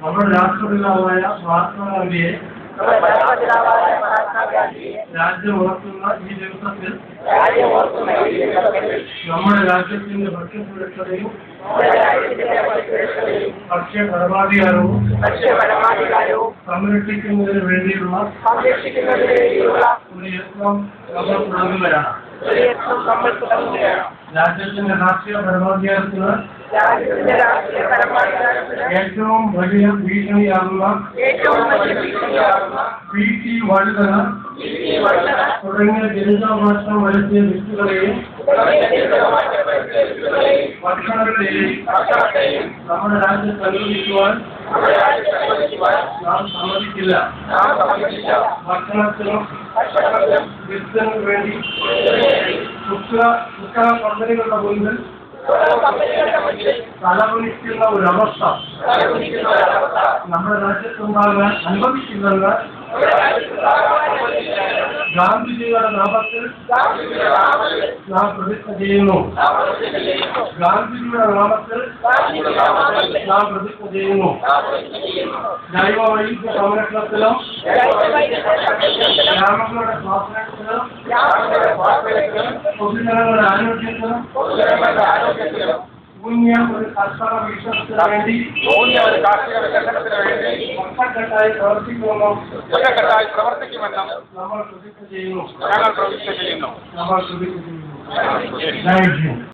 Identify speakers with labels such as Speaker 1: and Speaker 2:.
Speaker 1: നമ്മുടെ രാഷ്ട്രപിതാവായ മഹാത്മാഗാന്ധിയെ രാജ്യം ഉണർത്തുന്ന ഈ ദിവസത്തിൽ
Speaker 2: ഓർക്കുന്ന ഈ ദിവസത്തിൽ
Speaker 1: നമ്മുടെ രാജ്യത്തിന്റെ ഭക്ഷ്യസുരക്ഷതയും ഭക്ഷ്യ പരമാധികാരവും സംരക്ഷിക്കുന്നതിന് വേണ്ടിയുള്ള ഒരു യത്നം നമ്മൾ തുടങ്ങുകയാണ്. രാജ്യത്തിന്റെ രാഷ്ട്രീയ പരമാധികാരത്തിന് ഏറ്റവും വലിയ ഭീഷണിയാകുന്ന പി ടി വഴുതന തുടങ്ങിയ ജനിതാഭാഷം വരുത്തിയ വ്യക്തികളെയും ഭക്ഷണത്തെയും നമ്മുടെ രാജ്യത്ത് അനുവദിക്കുവാൻ നാം സമ്മതിക്കില്ല. ഭക്ഷണത്തിനും വിത്തിനും വേണ്ടി കുറ്റ കുറ്റ കമ്പനികളുടെ മുൻപിൽ തലകുനിക്കുന്ന ഒരവസ്ഥ നമ്മുടെ രാജ്യത്തുണ്ടാകാൻ
Speaker 2: അനുവദിക്കുന്നത്
Speaker 1: ഗാന്ധിജിയുടെ നാമത്തിൽ നാം പ്രതിജ്ഞ ചെയ്യുന്നു. ഗാന്ധിജിയുടെ നാമത്തിൽ നാം പ്രതിജ്ഞ ചെയ്യുന്നു. ജൈവ വൈദ്യുത സംരക്ഷണത്തിലും ഗ്രാമങ്ങളുടെ
Speaker 2: സ്വാതന്ത്ര്യത്തിനും
Speaker 1: പൊതുജനങ്ങളുടെ ആരോഗ്യത്തിനും
Speaker 2: പൊതുജനങ്ങളുടെ ആരോഗ്യത്തിനും
Speaker 1: ഊന്നിയ ഒരു കർഷക വീക്ഷണത്തിന് വേണ്ടി
Speaker 3: ഊന്നിയ ഒരു കാർഷിക വികസനത്തിന് വേണ്ടി
Speaker 1: ഒറ്റക്കെട്ടായി പ്രവർത്തിക്കുമെന്നും
Speaker 3: ഒറ്റക്കെട്ടായി പ്രവർത്തിക്കുമെന്നും
Speaker 1: നമ്മൾ പ്രതിജ്ഞ ചെയ്യുന്നു.
Speaker 3: ഞങ്ങൾ പ്രതിജ്ഞ ചെയ്യുന്നു.
Speaker 1: നമ്മൾ പ്രതിജ്ഞ ചെയ്യുന്നു